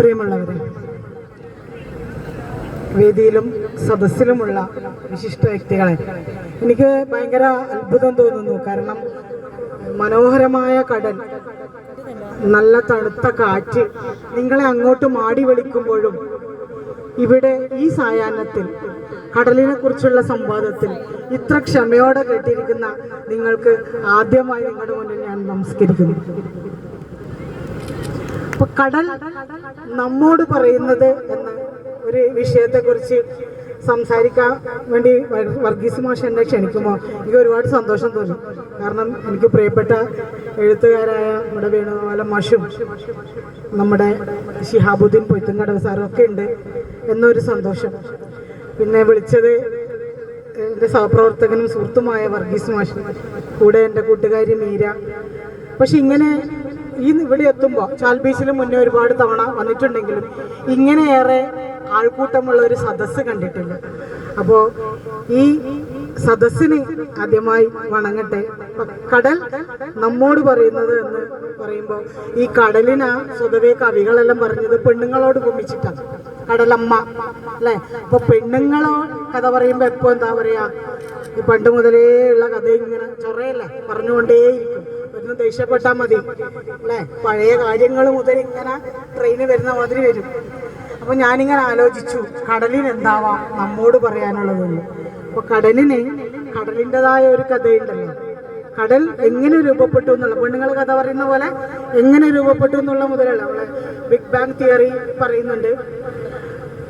പ്രിയമുള്ളവരെ വേദിയിലും സദസ്സിലുമുള്ള വിശിഷ്ട വ്യക്തികളെ എനിക്ക് ഭയങ്കര അത്ഭുതം തോന്നുന്നു. കാരണം മനോഹരമായ കടൽ നല്ല തണുത്ത കാറ്റ് നിങ്ങളെ അങ്ങോട്ട് മാടി വിളിക്കുമ്പോഴും ഇവിടെ ഈ സായാഹ്നത്തിൽ കടലിനെ കുറിച്ചുള്ള സംവാദത്തിൽ ഇത്ര ക്ഷമയോടെ കേട്ടിരിക്കുന്ന നിങ്ങൾക്ക് ആദ്യമായി നിങ്ങളുടെ മുന്നിൽ ഞാൻ നമസ്കരിക്കുന്നു. അപ്പൊ കടൽ നമ്മോട് പറയുന്നത് എന്ന ഒരു വിഷയത്തെക്കുറിച്ച് സംസാരിക്കാൻ വേണ്ടി വർ- വർഗീസ് മാഷ് എന്നെ ക്ഷണിക്കുമ്പോൾ എനിക്ക് ഒരുപാട് സന്തോഷം തോന്നി. കാരണം എനിക്ക് പ്രിയപ്പെട്ട എഴുത്തുകാരായ നമ്മുടെ വേണുഗോപാല മാഷും നമ്മുടെ ഷിഹാബുദ്ദീൻ പൊയ്ത്തുങ്കടവ് സാറും ഒക്കെ ഉണ്ട് എന്നൊരു സന്തോഷം. പിന്നെ വിളിച്ചത് എന്റെ സഹപ്രവർത്തകനും സുഹൃത്തുമായ വർഗീസ് മാഷ് കൂടെ എന്റെ കൂട്ടുകാരി മീര. പക്ഷെ ഇങ്ങനെ ഈ ഇവിടെ എത്തുമ്പോൾ ചാൽ ബീച്ചിൽ മുന്നേ ഒരുപാട് തവണ വന്നിട്ടുണ്ടെങ്കിലും ഇങ്ങനെയേറെ ആൾക്കൂട്ടമുള്ള ഒരു സദസ്സ് കണ്ടിട്ടില്ല. അപ്പോൾ ഈ സദസ്സിന് ആദ്യമായി വണങ്ങട്ടെ. കടൽ നമ്മോട് പറയുന്നത് എന്ന് പറയുമ്പോൾ ഈ കടലിന സ്വതവേ കവികളെല്ലാം പറഞ്ഞത് പെണ്ണുങ്ങളോട് ഭൂമിച്ചിട്ടാണ് കടലമ്മ അല്ലേ? അപ്പൊ പെണ്ണുങ്ങളോ കഥ പറയുമ്പോ എപ്പോ എന്താ പറയാ? ഈ പണ്ട് മുതലേ ഉള്ള കഥ ഇങ്ങനെ ചൊറയല്ലേ? പറഞ്ഞുകൊണ്ടേയിരിക്കും. ഒന്ന് ദേഷ്യപ്പെട്ടാൽ മതി. അല്ലേ? പഴയ കാര്യങ്ങൾ മുതൽ ഇങ്ങനെ ട്രെയിന് വരുന്ന മാതിരി വരും. അപ്പൊ ഞാനിങ്ങനെ ആലോചിച്ചു കടലിന് എന്താവാം? നമ്മോട് പറയാനുള്ളതെന്ന്. അപ്പോൾ കടലിന് കടലിന്റെതായ ഒരു കഥയുണ്ടല്ലോ. കടൽ എങ്ങനെ രൂപപ്പെട്ടു എന്നുള്ള പെണ്ണുങ്ങൾ കഥ പറയുന്ന പോലെ എങ്ങനെ രൂപപ്പെട്ടു എന്നുള്ള മുതലുള്ള നമ്മളെ ബിഗ് ബാങ് തിയറി പറയുന്നുണ്ട്.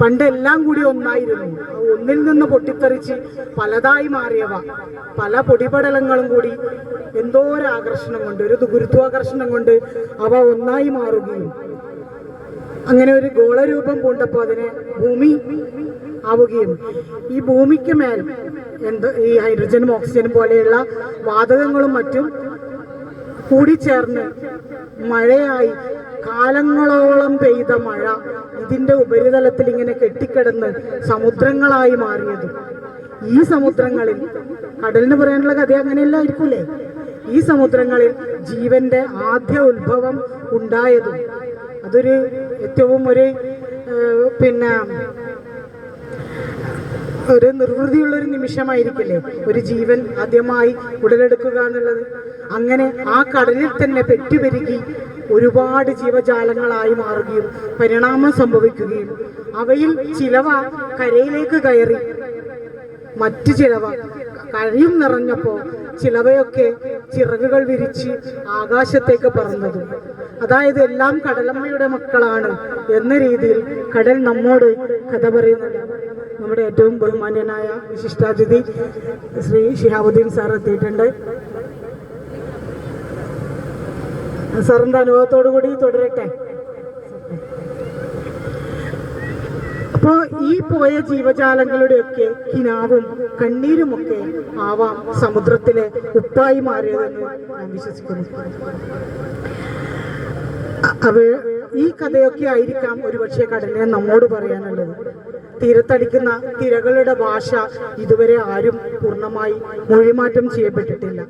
പണ്ട് എല്ലാം കൂടി ഒന്നായിരുന്നു. ഒന്നിൽ നിന്ന് പൊട്ടിത്തെറിച്ച് പലതായി മാറിയവ. പല പൊടിപടലങ്ങളും കൂടി എന്തോ ഒരു ആകർഷണം കൊണ്ട് ഒരു ഗുരുത്വാകർഷണം കൊണ്ട് അവ ഒന്നായി മാറുകയും അങ്ങനെ ഒരു ഗോളരൂപം പൂണ്ടപ്പോൾ അതിനെ ഭൂമി ആവുകയും. ഈ ഭൂമിക്ക് മേൽ എന്ത് ഈ ഹൈഡ്രജനും ഓക്സിജനും പോലെയുള്ള വാതകങ്ങളും മറ്റും കൂടിച്ചേർന്ന് മഴയായി കാലങ്ങളോളം പെയ്ത മഴ ഇതിന്റെ ഉപരിതലത്തിൽ ഇങ്ങനെ കെട്ടിക്കിടന്ന് സമുദ്രങ്ങളായി മാറിയത്. ഈ സമുദ്രങ്ങളിൽ കടലിന് പറയാനുള്ള കഥ അങ്ങനെയല്ല ആയിരിക്കൂലേ? ഈ സമുദ്രങ്ങളിൽ ജീവന്റെ ആദ്യ ഉത്ഭവം ഉണ്ടായതും അതൊരു ഏറ്റവും ഒരു പിന്നെ ഒരു നിർവൃതിയുള്ള ഒരു നിമിഷമായിരിക്കില്ലേ? ഒരു ജീവൻ ആദ്യമായി ഉടലെടുക്കുക എന്നുള്ളത്. അങ്ങനെ ആ കടലിൽ തന്നെ പെറ്റുപെരുകി ഒരുപാട് ജീവജാലങ്ങളായി മാറുകയും പരിണാമം സംഭവിക്കുകയും അവയിൽ ചിലവ കരയിലേക്ക് കയറി മറ്റു ചിലവ കഴിയും നിറഞ്ഞപ്പോൾ ചിലവയൊക്കെ ചിറകുകൾ വിരിച്ച് ആകാശത്തേക്ക് പറന്നതും. അതായത് എല്ലാം കടലമ്മയുടെ മക്കളാണ് എന്ന രീതിയിൽ കടൽ നമ്മോട് കഥ പറയുന്നുണ്ട്. നമ്മുടെ ഏറ്റവും ബഹുമാന്യനായ വിശിഷ്ടാതിഥി ശ്രീ ഷിഹാബുദ്ദീൻ സാർ എത്തിയിട്ടുണ്ട്. സാറിന്റെ അനുഭവത്തോടു കൂടി തുടരട്ടെ? അപ്പോ ഈ പോയ ജീവജാലങ്ങളുടെയൊക്കെ കിനാവും കണ്ണീരുമൊക്കെ ആവാം സമുദ്രത്തിലെ ഉപ്പായി മാറിയതെന്ന് ഞാൻ വിശ്വസിക്കുന്നു. അവ ഈ കഥയൊക്കെ ആയിരിക്കാം ഒരുപക്ഷെ കടലിനെ നമ്മോട് പറയാനുള്ളത്. തീരത്തടിക്കുന്ന തിരകളുടെ ഭാഷ ഇതുവരെ ആരും പൂർണമായി മൊഴിമാറ്റം ചെയ്യപ്പെട്ടിട്ടില്ല.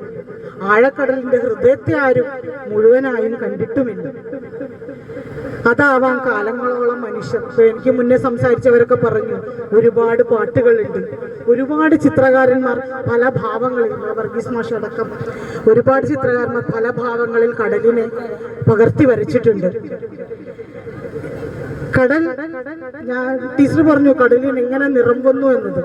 ആഴക്കടലിന്റെ ഹൃദയത്തെ ആരും മുഴുവനായും കണ്ടിട്ടുമില്ല. അതാവാം കാലങ്ങളോളം മനുഷ്യർ. എനിക്ക് മുന്നേ സംസാരിച്ചവരൊക്കെ പറഞ്ഞു ഒരുപാട് പാട്ടുകളുണ്ട്. ഒരുപാട് ചിത്രകാരന്മാർ പല ഭാവങ്ങളിൽ വർഗീസ് മാഷ് അടക്കം ഒരുപാട് ചിത്രകാരന്മാർ പല ഭാവങ്ങളിൽ കടലിനെ പകർത്തി വരച്ചിട്ടുണ്ട്. കടൽ ഞാൻ ടീച്ചർ പറഞ്ഞു കടലിന് എങ്ങനെ നിറം വന്നു എന്നത്?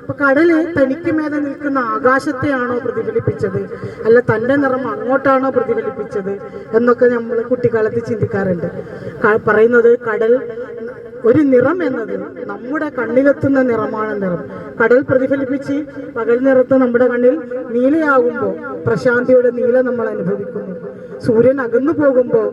അപ്പൊ കടൽ തനിക്ക് മേലെ നിൽക്കുന്ന ആകാശത്തെയാണോ പ്രതിഫലിപ്പിച്ചത്? അല്ല തന്റെ നിറം അങ്ങോട്ടാണോ പ്രതിഫലിപ്പിച്ചത്? എന്നൊക്കെ നമ്മൾ കുട്ടിക്കാലത്ത് ചിന്തിക്കാറുണ്ട്. പറയുന്നത് കടൽ ഒരു നിറം എന്നത് നമ്മുടെ കണ്ണിലെത്തുന്ന നിറമാണ് നിറം. കടൽ പ്രതിഫലിപ്പിച്ച് പകൽ നിറത്ത് നമ്മുടെ കണ്ണിൽ നീലയാകുമ്പോൾ പ്രശാന്തിയുടെ നീല നമ്മൾ അനുഭവിക്കുന്നു. സൂര്യൻ അകന്നു പോകുമ്പോൾ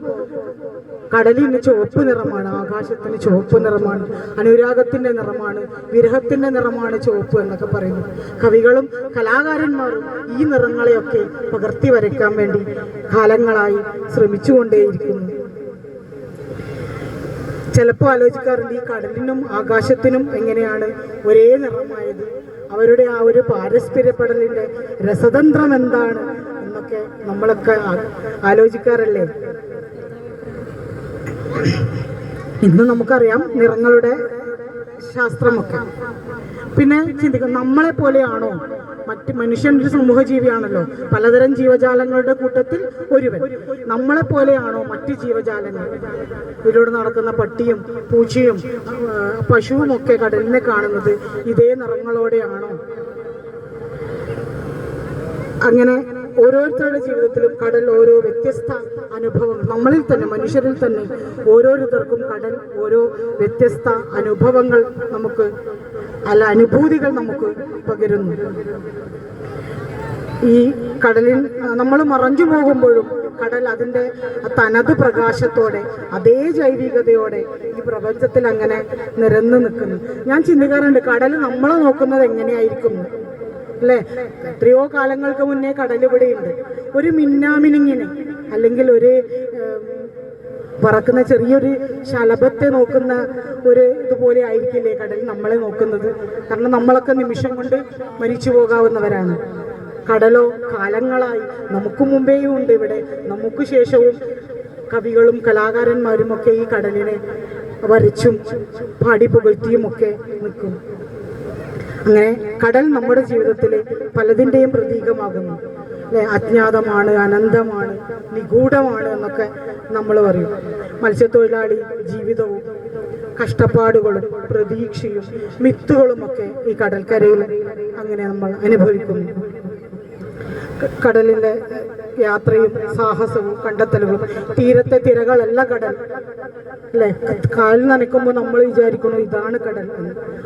കടലിന് ചുവപ്പ് നിറമാണ് ആകാശത്തിന് ചുവപ്പ് നിറമാണ് അനുരാഗത്തിന്റെ നിറമാണ് വിരഹത്തിന്റെ നിറമാണ് ചുവപ്പ് എന്നൊക്കെ പറയുന്നു. കവികളും കലാകാരന്മാരും ഈ നിറങ്ങളെയൊക്കെ പകർത്തി വരയ്ക്കാൻ വേണ്ടി കാലങ്ങളായി ശ്രമിച്ചുകൊണ്ടേയിരിക്കുന്നു. ചിലപ്പോൾ ആലോചിക്കാറുണ്ട് ഈ കടലിനും ആകാശത്തിനും എങ്ങനെയാണ് ഒരേ നിറമായത്? അവരുടെ ആ ഒരു പാരസ്പര്യപ്പെടലിന്റെ രസതന്ത്രം എന്താണ് എന്നൊക്കെ നമ്മളൊക്കെ ആലോചിക്കാറല്ലേ? ഇന്ന് നമുക്കറിയാം നിറങ്ങളുടെ ശാസ്ത്രമൊക്കെ. പിന്നെ ചിന്തിക്കും നമ്മളെ പോലെയാണോ മറ്റ് മനുഷ്യൻ ഒരു സമൂഹ ജീവിയാണല്ലോ പലതരം ജീവജാലങ്ങളുടെ കൂട്ടത്തിൽ ഒരുവൻ. നമ്മളെ പോലെയാണോ മറ്റ് ജീവജാലങ്ങൾ? ഇതിലൂടെ നടക്കുന്ന പട്ടിയും പൂച്ചയും പശുവും ഒക്കെ കടലിനെ കാണുന്നത് ഇതേ നിറങ്ങളോടെയാണോ? അങ്ങനെ ഓരോരുത്തരുടെ ജീവിതത്തിലും കടൽ ഓരോ വ്യത്യസ്ത അനുഭവം നമ്മളിൽ തന്നെ മനുഷ്യരിൽ തന്നെ ഓരോരുത്തർക്കും കടൽ ഓരോ വ്യത്യസ്ത അനുഭവങ്ങൾ നമുക്ക് അല്ല അനുഭൂതികൾ നമുക്ക് പകരുന്നു. ഈ കടലിൽ നമ്മൾ മറഞ്ഞു പോകുമ്പോഴും കടൽ അതിന്റെ തനത് പ്രകാശത്തോടെ അതേ ജൈവികതയോടെ ഈ പ്രപഞ്ചത്തിൽ അങ്ങനെ നിരന്നു നിൽക്കുന്നു. ഞാൻ ചിന്തിക്കാറുണ്ട് കടൽ നമ്മളെ നോക്കുന്നത് എങ്ങനെയായിരിക്കും. അല്ലേ? എത്രയോ കാലങ്ങൾക്ക് മുന്നേ കടൽ ഇവിടെയുണ്ട്. ഒരു മിന്നാമിനിങ്ങിനെ അല്ലെങ്കിൽ ഒരു പറക്കുന്ന ചെറിയൊരു ശലഭത്തെ നോക്കുന്ന ഒരു ഇതുപോലെ ആയിരിക്കില്ലേ കടൽ നമ്മളെ നോക്കുന്നത്? കാരണം നമ്മളൊക്കെ നിമിഷം കൊണ്ട് മരിച്ചു പോകാവുന്നവരാണ്. കടലോ കാലങ്ങളായി നമുക്ക് മുമ്പേയും ഉണ്ട് ഇവിടെ. നമുക്ക് ശേഷവും കവികളും കലാകാരന്മാരും ഒക്കെ ഈ കടലിനെ വരച്ചും പാടി പുകഴ്ത്തിയും ഒക്കെ നിൽക്കും. അങ്ങനെ കടൽ നമ്മുടെ ജീവിതത്തിൽ പലതിന്റെയും പ്രതീകമാകുന്നു. അല്ലെ? അജ്ഞാതമാണ് അനന്തമാണ് നിഗൂഢമാണ് എന്നൊക്കെ നമ്മൾ പറയും. മത്സ്യത്തൊഴിലാളി ജീവിതവും കഷ്ടപ്പാടുകളും പ്രതീക്ഷയും മിത്തുകളുമൊക്കെ ഈ കടൽക്കരയിൽ അങ്ങനെ നമ്മൾ അനുഭവിക്കുന്നു. ക- കടലിന്റെ യാത്രയും സാഹസവും കണ്ടെത്തലുകളും തീരത്തെ തിരകളല്ല കടൽ. അല്ലേ? കാലിൽ നനയ്ക്കുമ്പോൾ നമ്മൾ വിചാരിക്കുന്നു ഇതാണ് കടൽ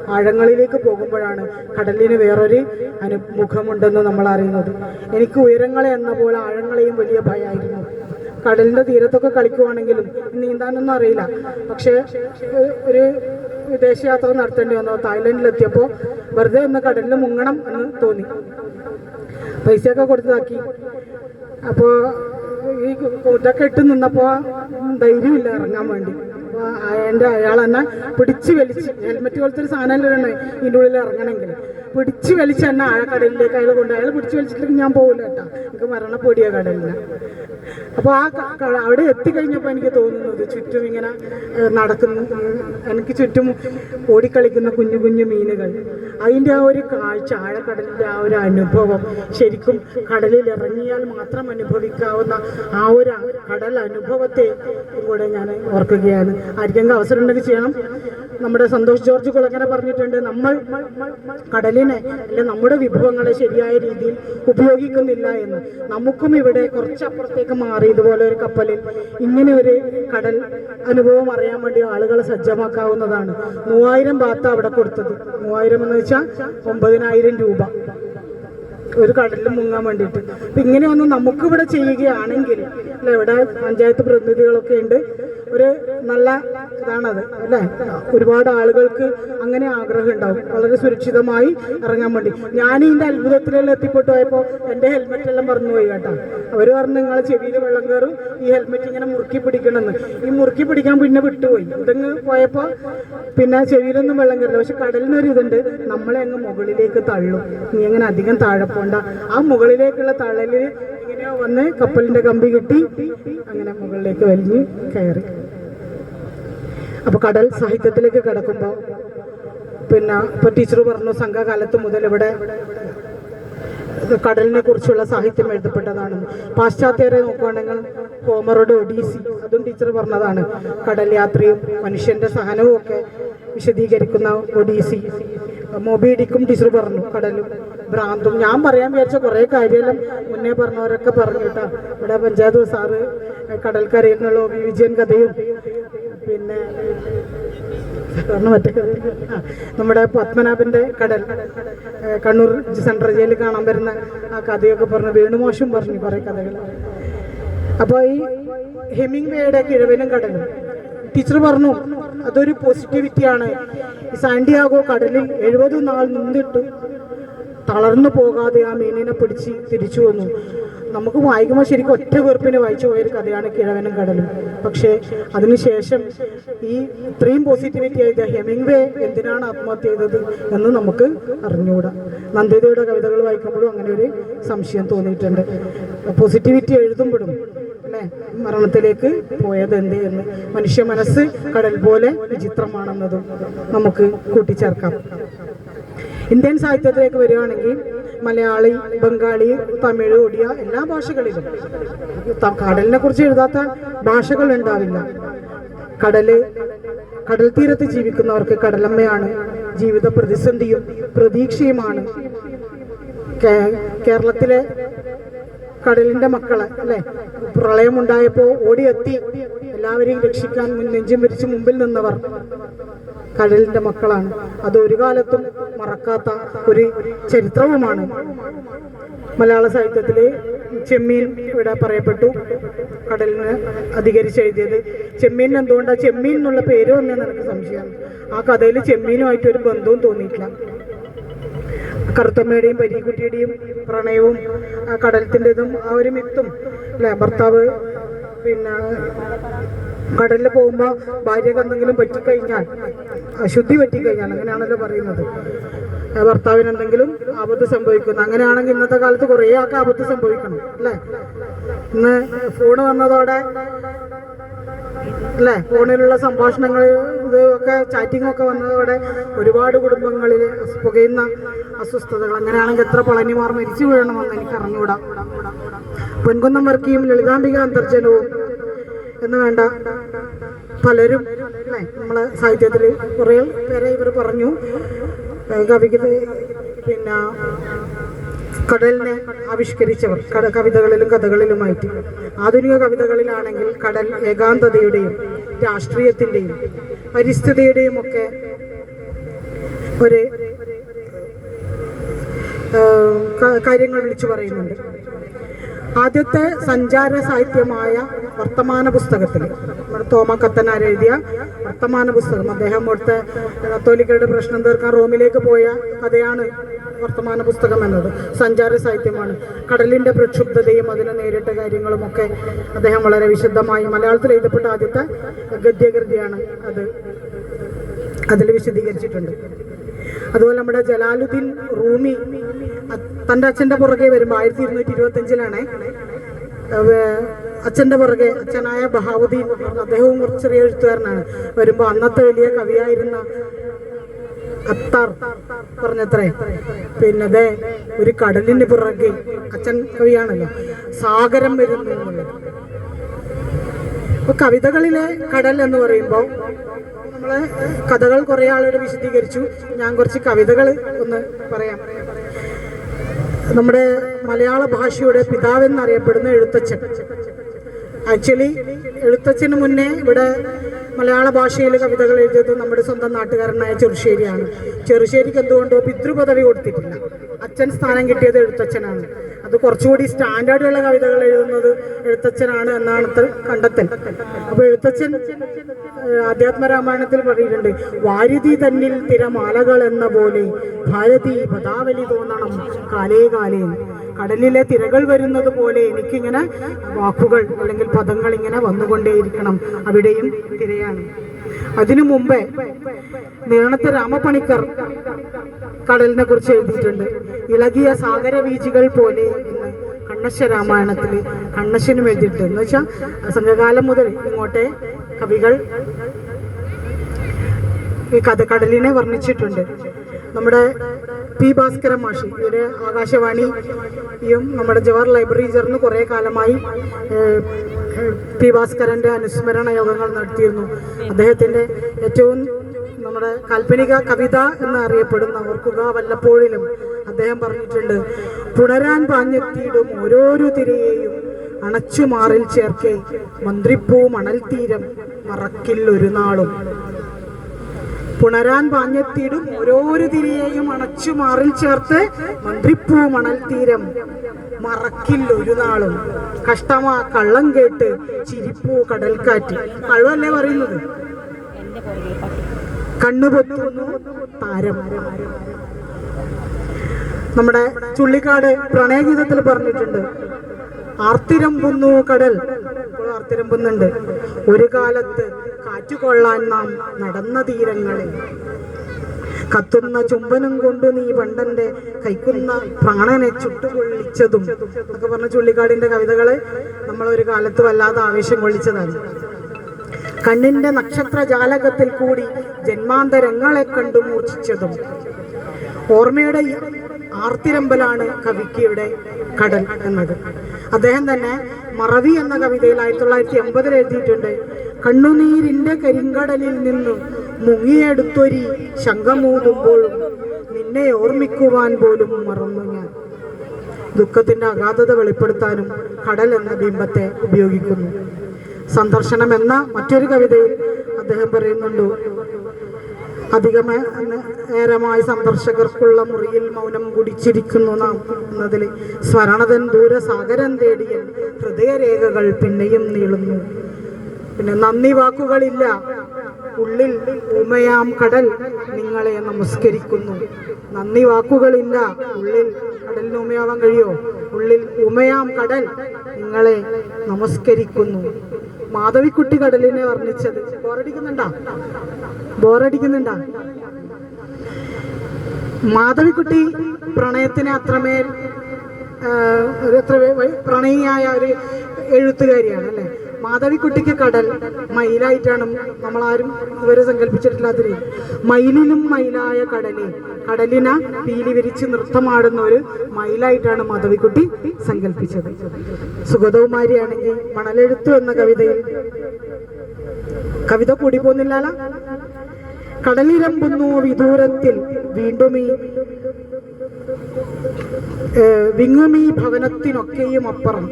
ആഴങ്ങളിലേക്ക് പോകുമ്പോഴാണ് കടലിന് വേറൊരു അനുമുഖമുണ്ടെന്ന് നമ്മൾ അറിയുന്നത്. എനിക്ക് ഉയരങ്ങളെ എന്ന പോലെ ആഴങ്ങളെയും വലിയ ഭയമായിരുന്നു കടലിന്റെ തീരത്തൊക്കെ കളിക്കുവാണെങ്കിലും നീന്താനൊന്നും അറിയില്ല. പക്ഷേ ഒരു വിദേശയാത്ര നടത്തേണ്ടി വന്നു. തായ്ലൻഡിലെത്തിയപ്പോൾ വെറുതെ ഒന്ന് കടലിൽ മുങ്ങണം എന്ന് തോന്നി. പൈസയൊക്കെ കൊടുത്തതാക്കി. അപ്പോൾ ഈ കൂറ്റൊക്കെ ഇട്ട് നിന്നപ്പോൾ ധൈര്യമില്ല ഇറങ്ങാൻ വേണ്ടി. അപ്പോൾ എന്റെ അയാൾ എന്നെ പിടിച്ച് വലിച്ച് ഹെൽമെറ്റ് പോലത്തെ ഒരു സാധനം ഇടണേ? ഇതിന്റെ ഉള്ളിൽ ഇറങ്ങണമെങ്കിൽ. പിടിച്ച് വലിച്ച് എന്നെ ആഴക്കടലിലേക്ക് അയാൾ കൊണ്ട് അയാൾ പിടിച്ച് വലിച്ചിട്ട് ഞാൻ പോകില്ല കേട്ടോ. എനിക്ക് മരണപ്പൊടിയാ കടലിന്. അപ്പോൾ ആ അവിടെ എത്തിക്കഴിഞ്ഞപ്പോൾ എനിക്ക് തോന്നുന്നത് ചുറ്റും ഇങ്ങനെ നടക്കുന്നു എനിക്ക് ചുറ്റും ഓടിക്കളിക്കുന്ന കുഞ്ഞു കുഞ്ഞു മീനുകൾ. അതിന്റെ ആ ഒരു കാഴ്ച ആഴക്കടലിന്റെ ആ ഒരു അനുഭവം ശരിക്കും കടലിൽ ഇറങ്ങിയാൽ മാത്രം അനുഭവിക്കാവുന്ന ആ ഒരു കടൽ അനുഭവത്തെ കൂടെ ഞാൻ ഓർക്കുകയാണ്. ആർക്കെങ്കിലും അവസരം ഉണ്ടെങ്കിൽ ചെയ്യണം. നമ്മുടെ സന്തോഷ് ജോർജ് കുളങ്ങര പറഞ്ഞിട്ടുണ്ട് നമ്മൾ കടലിനെ അല്ലെ നമ്മുടെ വിഭവങ്ങളെ ശരിയായ രീതിയിൽ ഉപയോഗിക്കുന്നില്ല എന്ന്. നമുക്കും ഇവിടെ കുറച്ചപ്പുറത്തേക്ക് മാറി ഇതുപോലെ ഒരു കപ്പലിൽ ഇങ്ങനെ ഒരു കടൽ അനുഭവം അറിയാൻ വേണ്ടി ആളുകളെ സജ്ജമാക്കാവുന്നതാണ്. മൂവായിരം ബാത്ത അവിടെ കൊടുത്തത്. മൂവായിരം എന്ന് വെച്ചാൽ ഒമ്പതിനായിരം രൂപ. ഒരു കടലിൽ മുങ്ങാൻ വേണ്ടിയിട്ട്. അപ്പൊ ഇങ്ങനെയൊന്നും നമുക്കിവിടെ ചെയ്യുകയാണെങ്കിൽ അല്ലെ ഇവിടെ പഞ്ചായത്ത് പ്രതിനിധികളൊക്കെ ഉണ്ട് ഒരു നല്ല ഇതാണത് അല്ലേ? ഒരുപാട് ആളുകൾക്ക് അങ്ങനെ ആഗ്രഹം ഉണ്ടാവും. വളരെ സുരക്ഷിതമായി ഇറങ്ങാൻ വേണ്ടി. ഞാൻ ഇതിന്റെ അത്ഭുതത്തിലെല്ലാം എത്തിപ്പെട്ടു പോയപ്പോൾ എന്റെ ഹെൽമെറ്റ് എല്ലാം പറഞ്ഞു പോയി കേട്ടോ. അവർ പറഞ്ഞു നിങ്ങളെ ചെവിയിൽ വെള്ളം കയറും ഈ ഹെൽമെറ്റ് ഇങ്ങനെ മുറുക്കി പിടിക്കണമെന്ന്. ഈ മുറുക്കി പിടിക്കാൻ പിന്നെ വിട്ടുപോയി. ഇതങ്ങ് പോയപ്പോൾ പിന്നെ ചെവിയിലൊന്നും വെള്ളം കയറില്ല. പക്ഷെ കടലിനൊരു ഇതുണ്ട്. നമ്മളെ അങ്ങ് മുകളിലേക്ക് തള്ളും. നീ അങ്ങനെ അധികം താഴെ പോണ്ട ആ മുകളിലേക്കുള്ള തള്ളലിൽ ഇങ്ങനെ വന്ന് കപ്പലിന്റെ കമ്പി കിട്ടി അങ്ങനെ മുകളിലേക്ക് വലിഞ്ഞ് കയറി. അപ്പൊ കടൽ സാഹിത്യത്തിലേക്ക് കിടക്കുമ്പോൾ പിന്നെ ഇപ്പൊ ടീച്ചർ പറഞ്ഞു സംഘകാലത്ത് മുതൽ ഇവിടെ കടലിനെ കുറിച്ചുള്ള സാഹിത്യം എഴുതപ്പെട്ടതാണ്. പാശ്ചാത്യരെ നോക്കുകയാണെങ്കിൽ ഹോമറുടെ ഒഡീസി അതും ടീച്ചർ പറഞ്ഞതാണ്. കടൽ യാത്രയും മനുഷ്യന്റെ സഹനവും ഒക്കെ വിശദീകരിക്കുന്ന ഒഡീസി. മൊബീഡിക്കും ടീച്ചർ പറഞ്ഞു കടലും ഭ്രാന്തും. ഞാൻ പറയാൻ വിചാരിച്ച കുറേ കാര്യമെല്ലാം മുന്നേ പറഞ്ഞവരൊക്കെ പറഞ്ഞു കേട്ടോ. ഇവിടെ പഞ്ചായത്ത് സാറ് കടൽക്കരയിൽ നിന്നുള്ള വിജയൻ കഥയും പിന്നെ കാരണം മറ്റേ നമ്മുടെ പത്മനാഭന്റെ കടൽ കണ്ണൂർ സെൻട്രൽ ജയിലിൽ കാണാൻ വരുന്ന ആ കഥയൊക്കെ പറഞ്ഞു വേണുമോശം പറഞ്ഞു കുറെ കഥകൾ. അപ്പോൾ ഈ ഹെമിങ് വേയുടെ കിഴവനും കടലും. ടീച്ചർ പറഞ്ഞു അതൊരു പോസിറ്റിവിറ്റിയാണ് ഈ സാന്റിയാഗോ കടലിൽ എഴുപത് നാൾ നിന്നിട്ട് തളർന്നു പോകാതെ ആ മീനിനെ പിടിച്ച് തിരിച്ചു വന്നു. നമുക്ക് വായിക്കുമ്പോൾ ശരിക്കും ഒറ്റ വെറുപ്പിന് വായിച്ചു പോയൊരു കഥയാണ് കിഴവനും കടലും. പക്ഷേ അതിനുശേഷം ഈ ഇത്രയും പോസിറ്റിവിറ്റി ആയത് ഹെമിംഗ്വേ എന്തിനാണ് ആത്മഹത്യ ചെയ്തത് എന്ന് നമുക്ക് അറിഞ്ഞുകൂടാ. നന്ദിതയുടെ കവിതകൾ വായിക്കുമ്പോഴും അങ്ങനെ ഒരു സംശയം തോന്നിയിട്ടുണ്ട്. പോസിറ്റിവിറ്റി എഴുതുമ്പോഴും മരണത്തിലേക്ക് പോയത് എന്ത് എന്ന്. മനുഷ്യ മനസ്സ് കടൽ പോലെ വിചിത്രമാണെന്നതും നമുക്ക് കൂട്ടിച്ചേർക്കാം. ഇന്ത്യൻ സാഹിത്യത്തിലേക്ക് വരികയാണെങ്കിൽ മലയാളി ബംഗാളി തമിഴ് ഒഡിയ എല്ലാ ഭാഷകളിലും. കടലിനെ കുറിച്ച് എഴുതാത്ത ഭാഷകൾ ഉണ്ടാവില്ല. കടൽ കടൽ തീരത്ത് ജീവിക്കുന്നവർക്ക് കടലമ്മയാണ്. ജീവിത പ്രതിസന്ധിയും പ്രതീക്ഷയുമാണ്. കേരളത്തിലെ കടലിന്റെ മക്കൾ അല്ലെ? പ്രളയമുണ്ടായപ്പോ ഓടിയെത്തി. എല്ലാവരെയും രക്ഷിക്കാൻ നെഞ്ചും വിരിച്ച് മുമ്പിൽ നിന്നവർ. കടലിന്റെ മക്കളാണ്. അത് ഒരു കാലത്തും മറക്കാത്ത ഒരു ചരിത്രവുമാണ്. മലയാള സാഹിത്യത്തിൽ ചെമ്മീൻ ഇവിടെ പറയപ്പെട്ടു. കടലിന് അധികരിച്ച് എഴുതിയത് ചെമ്മീൻ എന്തുകൊണ്ടാണ് ചെമ്മീൻ എന്നുള്ള പേര് വന്നതെന്ന് എനിക്ക് സംശയമാണ്. ആ കഥയിൽ ചെമ്മീനുമായിട്ട് ഒരു ബന്ധവും തോന്നിയിട്ടില്ല. കറുത്തമ്മയുടെയും പരീക്കുട്ടിയുടെയും പ്രണയവും കടലത്തിന്റെതും ആ ഒരു മിത്തും അല്ലെ? ഭർത്താവ് പിന്നെ കടലിൽ പോകുമ്പോൾ ഭാര്യക്ക് എന്തെങ്കിലും പറ്റിക്കഴിഞ്ഞാൽ അശുദ്ധി പറ്റിക്കഴിഞ്ഞാൽ അങ്ങനെയാണല്ലോ പറയുന്നത്. ഭർത്താവിന് എന്തെങ്കിലും ആപത്ത് സംഭവിക്കുന്നു. അങ്ങനെയാണെങ്കിൽ ഇന്നത്തെ കാലത്ത് കുറേ ആൾക്ക് ആപത്ത് സംഭവിക്കണം അല്ലേ? ഇന്ന് ഫോൺ വന്നതോടെ അല്ലേ? ഫോണിലുള്ള സംഭാഷണങ്ങൾ ഇതൊക്കെ ചാറ്റിംഗ് ഒക്കെ വന്നതോടെ ഒരുപാട് കുടുംബങ്ങളിൽ പുകയുന്ന അസ്വസ്ഥതകൾ. അങ്ങനെയാണെങ്കിൽ എത്ര പളനിമാർ മരിച്ചു വീഴണമെന്ന് എനിക്ക് അറിഞ്ഞുകൂടാ പൊൻകുന്നം വർക്കിയും ലളിതാംബിക അന്തർജനവും എന്ന് വേണ്ട. പലരും അല്ലേ? നമ്മളെ സാഹിത്യത്തിൽ കുറേ പേരെ ഇവർ പറഞ്ഞു. കവിക്ക് പിന്നെ കടലിനെ ആവിഷ്കരിച്ചവർ കവിതകളിലും കഥകളിലുമായിട്ട്. ആധുനിക കവിതകളിലാണെങ്കിൽ കടൽ ഏകാന്തതയുടെയും രാഷ്ട്രീയത്തിന്റെയും പരിസ്ഥിതിയുടെയും ഒക്കെ ഒരു കാര്യങ്ങൾ വിളിച്ചു പറയുന്നുണ്ട്. ആദ്യത്തെ സഞ്ചാര സാഹിത്യമായ വർത്തമാന പുസ്തകത്തിൽ. നമ്മുടെ തോമ കത്തനാർ എഴുതിയ വർത്തമാന പുസ്തകം. അദ്ദേഹം അവിടുത്തെ കത്തോലിക്കയുടെ പ്രശ്നം തീർക്കാൻ റോമിലേക്ക് പോയ കഥയാണ് വർത്തമാന പുസ്തകം എന്നത്. സഞ്ചാര സാഹിത്യമാണ്. കടലിന്റെ പ്രക്ഷുബ്ധതയും അതിനെ നേരിട്ട കാര്യങ്ങളും ഒക്കെ അദ്ദേഹം വളരെ വിശദമായി മലയാളത്തിൽ എഴുതപ്പെട്ട ആദ്യത്തെ ഗദ്യകൃതിയാണ് അത്. അതിൽ വിശദീകരിച്ചിട്ടുണ്ട്. അതുപോലെ നമ്മുടെ ജലാലുദ്ദീൻ റൂമി തന്റെ അച്ഛന്റെ പുറകെ വരുമ്പോൾ ആയിരത്തി ഇരുന്നൂറ്റി ഇരുപത്തി അഞ്ചിലാണ് അച്ഛന്റെ പുറകെ അച്ഛനായ ബഹാവുദ്ദീൻ അദ്ദേഹവും ചെറിയ എഴുത്തുകാരനാണ്. വരുമ്പോൾ അന്നത്തെ വലിയ കവിയായിരുന്ന അത്താർ പറഞ്ഞത്രേ. പിന്നെ ദേ ഒരു കടലിന് പുറകെ അച്ഛൻ കവിയാണല്ലോ. സാഗരം വരുന്നു കവിതകളിലെ കടൽ എന്ന് പറയുമ്പോൾ നമ്മളെ കഥകൾ കുറെ ആളുകൾ വിശദീകരിച്ചു. ഞാൻ കുറച്ച് കവിതകൾ ഒന്ന് പറയാം. നമ്മുടെ മലയാള ഭാഷയുടെ പിതാവെന്നറിയപ്പെടുന്ന എഴുത്തച്ഛൻ. ആക്ച്വലി എഴുത്തച്ഛന് മുന്നേ ഇവിടെ മലയാള ഭാഷയിൽ കവിതകൾ എഴുതിയത് നമ്മുടെ സ്വന്തം നാട്ടുകാരനായ ചെറുശ്ശേരിയാണ്. ചെറുശ്ശേരിക്ക് എന്തുകൊണ്ടോ പിതൃപദവി കൊടുത്തിട്ടില്ല? അച്ഛൻ സ്ഥാനം കിട്ടിയത് എഴുത്തച്ഛനാണ്. അത് കുറച്ചുകൂടി സ്റ്റാൻഡേർഡുള്ള കവിതകൾ എഴുതുന്നത് എഴുത്തച്ഛനാണ് എന്നാണ് കണ്ടെത്തൽ. അപ്പൊ എഴുത്തച്ഛൻ ആധ്യാത്മരാമായണത്തിൽ പറയുന്നുണ്ട് വാരുതി തന്നിൽ തിരമാലകൾ എന്ന പോലെ ഭാരതി പദാവലി തോന്നണം കാലേ കാലേ. കടലിലെ തിരകൾ വരുന്നത് പോലെ എനിക്കിങ്ങനെ വാക്കുകൾ അല്ലെങ്കിൽ പദങ്ങൾ ഇങ്ങനെ വന്നുകൊണ്ടേയിരിക്കണം അവിടെയും തിരയാണ്. അതിനു മുമ്പേ നിരണത്ത് രാമപണിക്കർ കടലിനെ കുറിച്ച് എഴുതിയിട്ടുണ്ട്. ഇളകിയ സാഗരവീചികൾ പോലെ കണ്ണശ്ശ കണ്ണശ രാമായണത്തിൽ കണ്ണശനും എഴുതിയിട്ടുണ്ട്. എന്ന് വെച്ചാൽ സംഘകാലം മുതൽ ഇങ്ങോട്ടെ കവികൾ ഈ കഥ കടലിനെ വർണിച്ചിട്ടുണ്ട്. നമ്മുടെ പി ഭാസ്കരൻ മാഷി ഇവർ ആകാശവാണിയും നമ്മുടെ ജവഹർ ലൈബ്രറി ചേർന്ന് കുറേ കാലമായി പി ഭാസ്കരന്റെ അനുസ്മരണ യോഗങ്ങൾ നടത്തിയിരുന്നു. അദ്ദേഹത്തിന്റെ ഏറ്റവും നമ്മുടെ കാൽപ്പനിക കവിത എന്ന് അറിയപ്പെടുന്ന ഓർക്കുക വല്ലപ്പോഴിലും അദ്ദേഹം പറഞ്ഞിട്ടുണ്ട് പുണരാൻ പാഞ്ഞെത്തിയിടും ഓരോരോ തിരയെയും അണച്ചു മാറിൽ ചേർക്കെ മന്ത്രിപ്പൂ മണൽ തീരം മറക്കില്ലൊരു നാളും. പുണരാൻ പാഞ്ഞെത്തിയിടും ഓരോരു തിരിയെയും അണച്ചു മാറിൽ ചേർത്ത് മന്ത്രിപ്പൂ മണൽ തീരം മറക്കില്ല ഒരു നാളും. കഷ്ടമാ കള്ളം കേട്ട് ചിരിപ്പൂ കടൽക്കാറ്റ്. കള്ളല്ലേ പറയുന്നത്? കണ്ണുപൊത്തുന്നു താരം. നമ്മുടെ ചുള്ളിക്കാട് പ്രണയഗീതത്തിൽ പറഞ്ഞിട്ടുണ്ട്. ആർത്തിരമ്പുന്നു കടൽ. ഇപ്പോൾ ആർത്തിരമ്പുന്നുണ്ട്. ഒരു കാലത്ത് കാറ്റുകൊള്ളാൻ നാം നടന്ന തീരങ്ങളിൽ കത്തുന്ന ചുംബനം കൊണ്ട് നീ പണ്ടന്റെ കൈക്കുന്ന പ്രാണനെ ചുട്ടുകൊള്ളിച്ചതും എന്നൊക്കെ പറഞ്ഞ ചുള്ളിക്കാടിന്റെ കവിതകൾ ഒരു കാലത്ത് വല്ലാതെ ആവേശം കൊള്ളിച്ചതാണ്. കണ്ണിന്റെ നക്ഷത്ര ജാലകത്തിൽ കൂടി ജന്മാന്തരങ്ങളെ കണ്ടു മൂർച്ഛിച്ചതും. ഓർമ്മയുടെ ആർത്തിരമ്പലാണ് കവിക്ക് ഇവിടെ കടൽ എന്നത്. അദ്ദേഹം തന്നെ മറവി എന്ന കവിതയിൽ ആയിരത്തി തൊള്ളായിരത്തി എൺപതിൽ എഴുതിയിട്ടുണ്ട്. കണ്ണുനീരിന്റെ കരിങ്കടലിൽ നിന്ന് മുങ്ങിയെടുത്തൊരി ശങ്കമൂതുമ്പോഴും നിന്നെ ഓർമ്മിക്കുവാൻ പോലും മറന്നു ഞാൻ. ദുഃഖത്തിന്റെ അഗാധത വെളിപ്പെടുത്താനും കടൽ എന്ന ബിംബത്തെ ഉപയോഗിക്കുന്നു. സന്ദർശനം എന്ന മറ്റൊരു കവിതയിൽ അദ്ദേഹം പറയുന്നുണ്ട് അധികമേ നേരമായി സന്ദർശകർക്കുള്ള മുറിയിൽ മൗനം കുടിച്ചിരിക്കുന്നു നാം എന്നതിൽ സ്മരണതൻ ദൂരസാഗരം തേടിയ ഹൃദയരേഖകൾ പിന്നെയും നീളുന്നു. പിന്നെ നന്ദി വാക്കുകളില്ല. ഉള്ളിൽ ഉമയാം കടൽ നിങ്ങളെ നമസ്കരിക്കുന്നു. നന്ദി വാക്കുകളില്ല. ഉള്ളിൽ കടലിന് ഉമയാവാൻ കഴിയോ? ഉള്ളിൽ ഉമയാം കടൽ നിങ്ങളെ നമസ്കരിക്കുന്നു. മാധവിക്കുട്ടി കടലിനെ വർണിച്ചത്. ബോറടിക്കുന്നുണ്ടാ? ബോറടിക്കുന്നുണ്ടാ? മാധവിക്കുട്ടി പ്രണയത്തിന് അത്രമേൽ പ്രണയിയായ ഒരു എഴുത്തുകാരിയാണ് അല്ലേ? മാധവിക്കുട്ടിക്ക് കടൽ മയിലായിട്ടാണ് നമ്മളാരും ഇവരെ സങ്കല്പിച്ചിട്ടില്ലാത്തത്. മയിലിലും മയിലായ കടലെ കടലിന പീലി വിരിച്ച് നൃത്തമാടുന്ന ഒരു മയിലായിട്ടാണ് മാധവിക്കുട്ടി സങ്കല്പിച്ചത്. സുഗതകുമാരിയാണെങ്കിൽ മണലെഴുത്തു എന്ന കവിതയിൽ കവിത കൂടി പോന്നില്ലാല കടലിരമ്പുന്നു വിദൂരത്തിൽ വീണ്ടും ഈ ഏഹ്, വിങ്ങുമീ ഭവനത്തിനൊക്കെയും അപ്പുറം.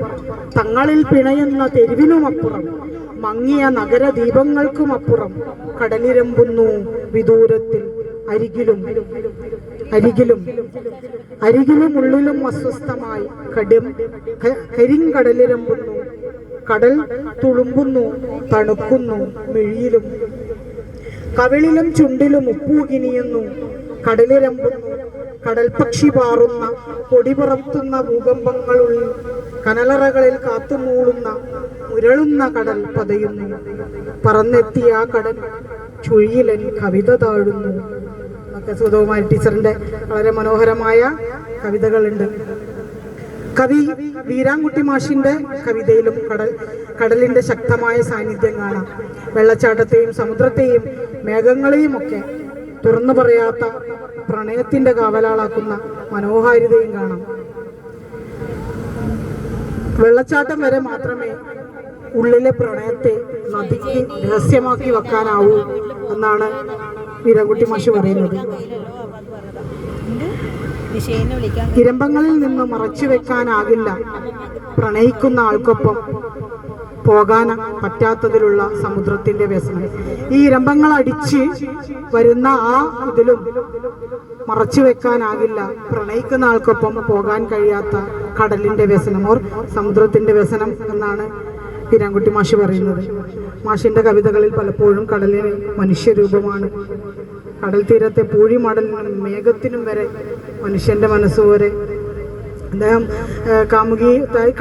തങ്ങളിൽ പിണയുന്ന തെരുവിനുമപ്പുറം മങ്ങിയ നഗര ദീപങ്ങൾക്കുമപ്പുറം കടലിരമ്പുന്നു വിദൂരത്തിൽ അരികിലും. അരികിലും. അരികിലും ഉള്ളിലും അസ്വസ്ഥമായി. കടും കരിങ്കടലിരമ്പുന്നു കടൽ തുളുമ്പുന്നു തണുക്കുന്നു മിഴിയിലും. കവിളിലും ചുണ്ടിലും ഉപ്പൂകിനിയുന്നു കടലിരമ്പുന്നു കടൽ പക്ഷി പാറുന്ന പൊടി പറത്തുന്ന ഭൂകമ്പങ്ങളുള്ളിൽ കനലറകളിൽ കാത്തുമൂളുന്ന ഉരളുന്ന കടൽ പതയുന്നു. പറന്നെത്തിയ ആ കടൽ ചുഴിയിലൻ കവിത താഴുന്നു. ഒക്കെ സുധകുമാരി ടീച്ചറിന്റെ വളരെ മനോഹരമായ കവിതകളുണ്ട്. കവി വീരാൻകുട്ടി മാഷിന്റെ കവിതയിലും കടൽ കടലിന്റെ ശക്തമായ സാന്നിധ്യം കാണാം. വെള്ളച്ചാട്ടത്തെയും സമുദ്രത്തെയും മേഘങ്ങളെയും ഒക്കെ തുറന്നു പറയാത്ത പ്രണയത്തിന്റെ കാവലാളാക്കുന്ന മനോഹാരിതയും കാണാം. വെള്ളച്ചാട്ടം വരെ മാത്രമേ ഉള്ളിലെ പ്രണയത്തെ നദിക്ക് രഹസ്യമാക്കി വെക്കാനാവൂ എന്നാണ് വീരൻകുട്ടി മാഷി പറയുന്നത്. ഇരമ്പങ്ങളിൽ നിന്ന് മറച്ചു വെക്കാനാകില്ല പ്രണയിക്കുന്ന ആൾക്കൊപ്പം പോകാൻ പറ്റാത്തതിലുള്ള സമുദ്രത്തിന്റെ വ്യസനം. ഈ ഇരമ്പങ്ങൾ അടിച്ച് വരുന്ന ആ ഇതിലും മറച്ചു വെക്കാനാകില്ല. പ്രണയിക്കുന്ന ആൾക്കൊപ്പം പോകാൻ കഴിയാത്ത കടലിന്റെ വ്യസനം ഓർ സമുദ്രത്തിന്റെ വ്യസനം എന്നാണ് പിരാൻകുട്ടി മാഷി പറയുന്നത്. മാഷിന്റെ കവിതകളിൽ പലപ്പോഴും കടലിന് മനുഷ്യരൂപമാണ്. കടൽ തീരത്തെ പൂഴിമടലിനും മേഘത്തിനും വരെ മനുഷ്യന്റെ മനസ്സ് വരെ. അദ്ദേഹം കാമുകി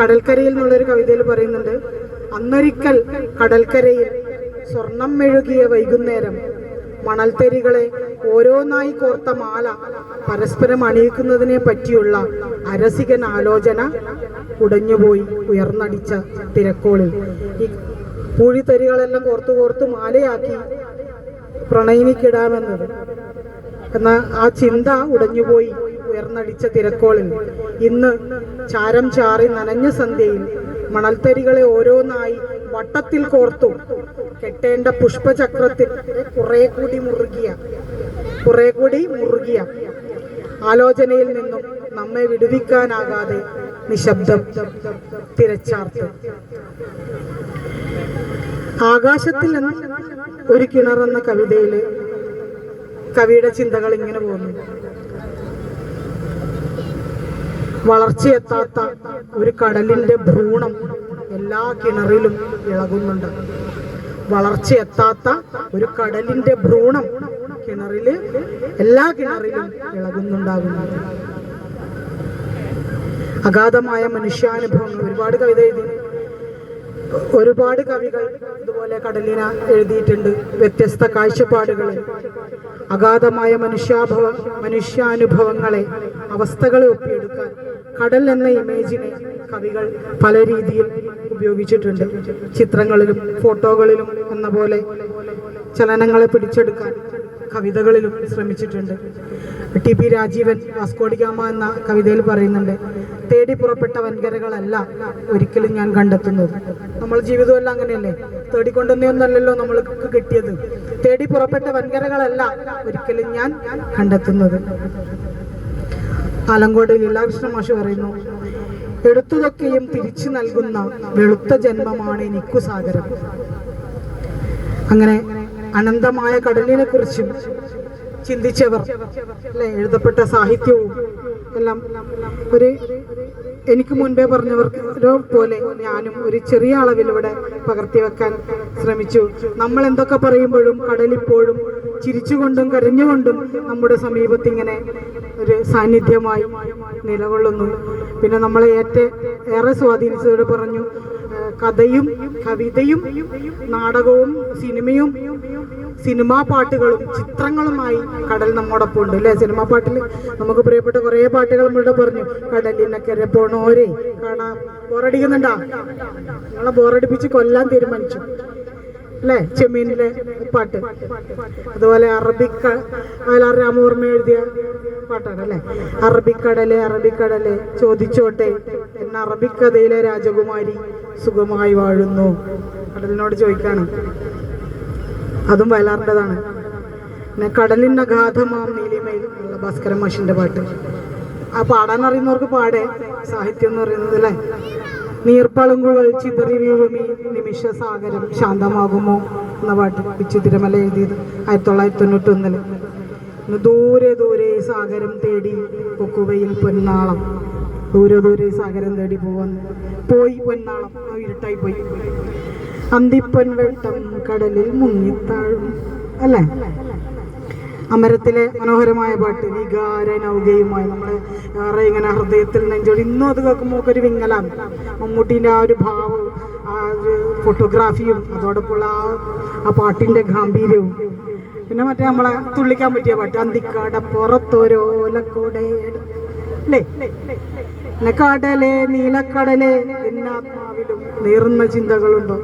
കടൽക്കരയിൽ എന്നുള്ളൊരു കവിതയിൽ പറയുന്നുണ്ട് അന്നൊരിക്കൽ കടൽക്കരയിൽ സ്വർണം മെഴുകിയ വൈകുന്നേരം മണൽത്തരികളെ ഓരോന്നായി കോർത്ത മാല പരസ്പരം അണിയിക്കുന്നതിനെ പറ്റിയുള്ള അരസികൻ ആലോചന ഉടഞ്ഞുപോയി ഉയർന്നടിച്ച തിരക്കോളിൽ. ഈ പൂഴിത്തരികളെല്ലാം കോർത്തു കോർത്ത് മാലയാക്കി പ്രണയിനിക്കിടാമെന്നത്. എന്ന ആ ചിന്ത ഉടഞ്ഞുപോയി ഉയർന്നടിച്ച തിരക്കോളിൽ. ഇന്ന് ചാരം ചാറി നനഞ്ഞ സന്ധ്യയിൽ മണൽത്തരികളെ ഓരോന്നായി വട്ടത്തിൽ കോർത്തും കെട്ടേണ്ട പുഷ്പചക്രത്തിൽ കുറെ കൂടി മുറുകിയ കുറെ കൂടി മുറുകിയ ആലോചനയിൽ നിന്നും നമ്മെ വിടുവിക്കാനാകാതെ നിശബ്ദം തിരച്ചാർത്ത്. ആകാശത്തിൽ നിന്ന് ഒരു കിണർ എന്ന കവിതയിൽ കവിയുടെ ചിന്തകൾ ഇങ്ങനെ പോകുന്നു. വളർച്ചയെത്താത്ത ഒരു കടലിന്റെ ഭ്രൂണം എല്ലാ കിണറിലും ഇളകുന്നുണ്ട്. വളർച്ചയെത്താത്ത ഒരു കടലിന്റെ ഭ്രൂണം കിണറിൽ എല്ലാ കിണറിലും ഇളകുന്നുണ്ടാകുന്നു അഗാധമായ മനുഷ്യാനുഭവങ്ങൾ. ഒരുപാട് കവിത എഴുതി. ഒരുപാട് കവികൾ ഇതുപോലെ കടലിന എഴുതിയിട്ടുണ്ട്. വ്യത്യസ്ത കാഴ്ചപ്പാടുകൾ. അഗാധമായ മനുഷ്യാഭവ മനുഷ്യാനുഭവങ്ങളെ അവസ്ഥകളെ ഒപ്പിയെടുക്കാൻ കടൽ എന്ന ഇമേജിനെ കവികൾ പല രീതിയിൽ ഉപയോഗിച്ചിട്ടുണ്ട്. ചിത്രങ്ങളിലും ഫോട്ടോകളിലും എന്ന പോലെ ചലനങ്ങളെ പിടിച്ചെടുക്കാൻ കവിതകളിലും ശ്രമിച്ചിട്ടുണ്ട്. ടി പി രാജീവൻ വാസ്കോഡിഗാമ എന്ന കവിതയിൽ പറയുന്നുണ്ട് തേടി പുറപ്പെട്ട വൻകരകളല്ല ഒരിക്കലും ഞാൻ കണ്ടെത്തുന്നത്. നമ്മൾ ജീവിതമെല്ലാം അങ്ങനെയല്ലേ? തേടിക്കൊണ്ടുവന്നൊന്നല്ലല്ലോ നമ്മൾക്ക് കിട്ടിയത്. തേടി പുറപ്പെട്ട വൻകരകളല്ല ഒരിക്കലും ഞാൻ കണ്ടെത്തുന്നത്. ആലങ്കോട് ലീലാകൃഷ്ണ മാഷ് പറയുന്നു എടുത്തതൊക്കെയും തിരിച്ചു നൽകുന്ന വെളുത്ത ജന്മമാണ് എനിക്കു സാഗരം അങ്ങനെ അനന്തമായ കടലിനെ കുറിച്ചും ചിന്തിച്ചവർ അല്ലെ എഴുതപ്പെട്ട സാഹിത്യവും എല്ലാം ഒരു എനിക്ക് മുൻപേ പറഞ്ഞവർക്ക് പോലെ ഞാനും ഒരു ചെറിയ ഇവിടെ പകർത്തി വെക്കാൻ ശ്രമിച്ചു. നമ്മൾ എന്തൊക്കെ പറയുമ്പോഴും കടലിപ്പോഴും ചിരിച്ചുകൊണ്ടും കരഞ്ഞുകൊണ്ടും നമ്മുടെ സമീപത്ത് ഇങ്ങനെ ഒരു സാന്നിധ്യമായി നിലകൊള്ളുന്നു. പിന്നെ നമ്മളെ ഏറ്റ ഏറെ സ്വാധീനിച്ചതോട് പറഞ്ഞു കഥയും കവിതയും നാടകവും സിനിമയും സിനിമാ പാട്ടുകളും ചിത്രങ്ങളുമായി കടൽ നമ്മോടൊപ്പം ഉണ്ട് അല്ലേ? സിനിമാ പാട്ടിൽ നമുക്ക് പ്രിയപ്പെട്ട കുറേ പാട്ടുകൾ നമ്മളുടെ പറഞ്ഞു. കടലിനക്കരെ പോണോരെ കാണാം ബോറടിക്കുന്നുണ്ടാ? നിങ്ങളെ ബോറടിപ്പിച്ച് കൊല്ലാൻ തീരുമാനിച്ചു. അല്ലേ ചെമ്മീനിലെ പാട്ട്. അതുപോലെ അറബിക്ക വയലാർ എഴുതിയ പാട്ടാണ് അല്ലെ അറബിക്കടൽ അറബിക്കടൽ ചോദിച്ചോട്ടെ എന്ന അറബിക്കഥയിലെ രാജകുമാരി സുഖമായി വാഴുന്നു. കടലിനോട് ചോദിക്കാണ്. അതും വയലാറിന്റെതാണ്. പിന്നെ കടലിന്റെ അഗാധമാം നീലിമയിൽ ഉള്ള ഭാസ്കരൻ മാഷിന്റെ പാട്ട്. ആ പാടാൻ അറിയുന്നവർക്ക് പാടേ. സാഹിത്യം എന്ന് പറയുന്നത് അല്ലേ നീർപ്പളുങ്കുകൾ ചിതറി വീഴുമി നിമിഷ സാഗരം ശാന്തമാകുമോ എന്ന പാട്ട് പിച്ചു തിരുമല എഴുതിയത് ആയിരത്തി തൊള്ളായിരത്തി തൊണ്ണൂറ്റി ഒന്നിൽ ദൂരെ ദൂരെ സാഗരം തേടി പൊക്കുവയിൽ പൊന്നാളം. ദൂരെ ദൂരെ സാഗരം തേടി പോവാന്ന്. പോയി പൊന്നാളം. ഇരുട്ടായി പോയി. അന്തിപ്പൊൻ വെട്ടം കടലിൽ മുങ്ങിത്താഴും. അല്ലേ? അമരത്തിലെ മനോഹരമായ പാട്ട് വികാര നൗകയുമായി നമ്മൾ ഏറെ ഇങ്ങനെ ഹൃദയത്തിൽ നെഞ്ചോടി. ഇന്നും അത് കേൾക്കുമ്പോൾ ഒക്കെ ഒരു വിങ്ങലാണ്. മമ്മൂട്ടീന്റെ ആ ഒരു ഭാവവും ആ ഒരു ഫോട്ടോഗ്രാഫിയും അതോടൊപ്പമുള്ള ആ ആ പാട്ടിന്റെ ഗാംഭീര്യവും. പിന്നെ മറ്റേ നമ്മളെ തുള്ളിക്കാൻ പറ്റിയ പാട്ട് അന്തിക്കാട പുറത്തോരോലക്കൂടെ അല്ലേ? കടലേ നീലക്കടലേ എന്നാത്മാവിലും നേർന്ന ചിന്തകളുണ്ടോ?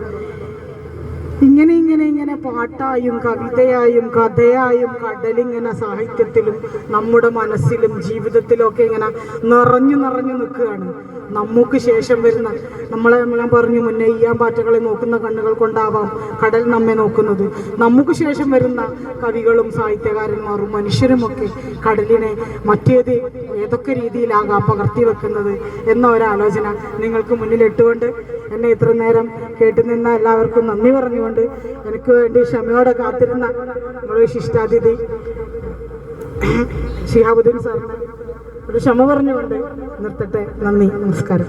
ഇങ്ങനെ ഇങ്ങനെ ഇങ്ങനെ പാട്ടായും കവിതയായും കഥയായും കടലിങ്ങനെ സാഹിത്യത്തിലും നമ്മുടെ മനസ്സിലും ജീവിതത്തിലും ഒക്കെ ഇങ്ങനെ നിറഞ്ഞു നിറഞ്ഞു നിൽക്കുകയാണ്. നമുക്ക് ശേഷം വരുന്ന നമ്മളെ ഞാൻ പറഞ്ഞു മുന്നേ ഈയാൻ പാറ്റകളെ നോക്കുന്ന കണ്ണുകൾ കൊണ്ടാവാം കടൽ നമ്മെ നോക്കുന്നത്. നമുക്ക് ശേഷം വരുന്ന കവികളും സാഹിത്യകാരന്മാരും മനുഷ്യരുമൊക്കെ കടലിനെ മറ്റേത് ഏതൊക്കെ രീതിയിലാകാം പകർത്തി വെക്കുന്നത് എന്ന ഒരാലോചന നിങ്ങൾക്ക് മുന്നിലിട്ടുകൊണ്ട് എന്നെ ഇത്ര നേരം കേട്ടുനിന്ന എല്ലാവർക്കും നന്ദി പറഞ്ഞുകൊണ്ട് എനിക്ക് വേണ്ടി ക്ഷമയോടെ കാത്തിരുന്ന നമ്മുടെ വിശിഷ്ടാതിഥി ഷിഹാബുദ്ദീൻ സാറിന് ഒരു ക്ഷമ പറഞ്ഞുകൊണ്ട് നിർത്തട്ടെ. നന്ദി. നമസ്കാരം.